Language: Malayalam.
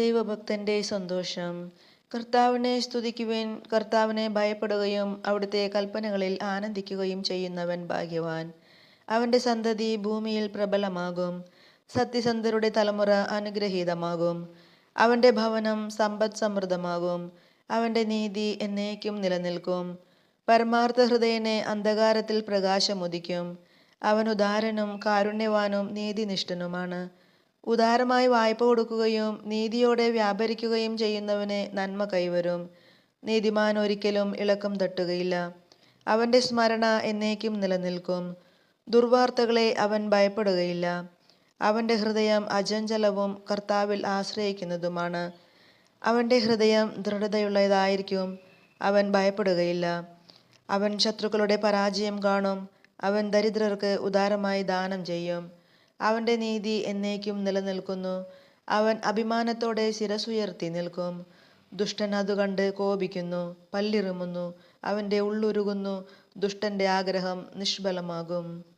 ദൈവഭക്തന്റെ സന്തോഷം. കർത്താവിനെ സ്തുതിക്കുവാൻ കർത്താവിനെ ഭയപ്പെടുകയും അവിടുത്തെ കൽപ്പനകളിൽ ആനന്ദിക്കുകയും ചെയ്യുന്നവൻ ഭാഗ്യവാൻ. അവന്റെ സന്തതി ഭൂമിയിൽ പ്രബലമാകും സത്യസന്ധരുടെ തലമുറ അനുഗ്രഹീതമാകും. അവന്റെ ഭവനം സമ്പദ് സമൃദ്ധമാകും അവന്റെ നീതി എന്നേക്കും നിലനിൽക്കും. പരമാർത്ഥ ഹൃദയനെ അന്ധകാരത്തിൽ പ്രകാശമുദിക്കും അവൻ ഉദാരനും കാരുണ്യവാനും നീതിനിഷ്ഠനുമാണ്. ഉദാരമായി വായ്പ കൊടുക്കുകയും നീതിയോടെ വ്യാപരിക്കുകയും ചെയ്യുന്നവന് നന്മ കൈവരും. നീതിമാൻ ഒരിക്കലും ഇളക്കം തട്ടുകയില്ല. അവന്റെ സ്മരണ എന്നേക്കും നിലനിൽക്കും. ദുർവാർത്തകളെ അവൻ ഭയപ്പെടുകയില്ല. അവന്റെ ഹൃദയം അജഞ്ചലവും കർത്താവിൽ ആശ്രയിക്കുന്നതുമാണ്. അവന്റെ ഹൃദയം ദൃഢതയുള്ളതായിരിക്കും. അവൻ ഭയപ്പെടുകയില്ല. അവൻ ശത്രുക്കളുടെ പരാജയം കാണും. അവൻ ദരിദ്രർക്ക് ഉദാരമായി ദാനം ചെയ്യും. അവന്റെ നീതി എന്നേക്കും നിലനിൽക്കുന്നു. അവൻ അഭിമാനത്തോടെ ശിരസുയർത്തി നിൽക്കും. ദുഷ്ടൻ അത് കണ്ട് കോപിക്കുന്നു പല്ലിറുമുന്നു. അവന്റെ ഉള്ളുരുകുന്നു. ദുഷ്ടന്റെ ആഗ്രഹം നിഷ്ഫലമാകും.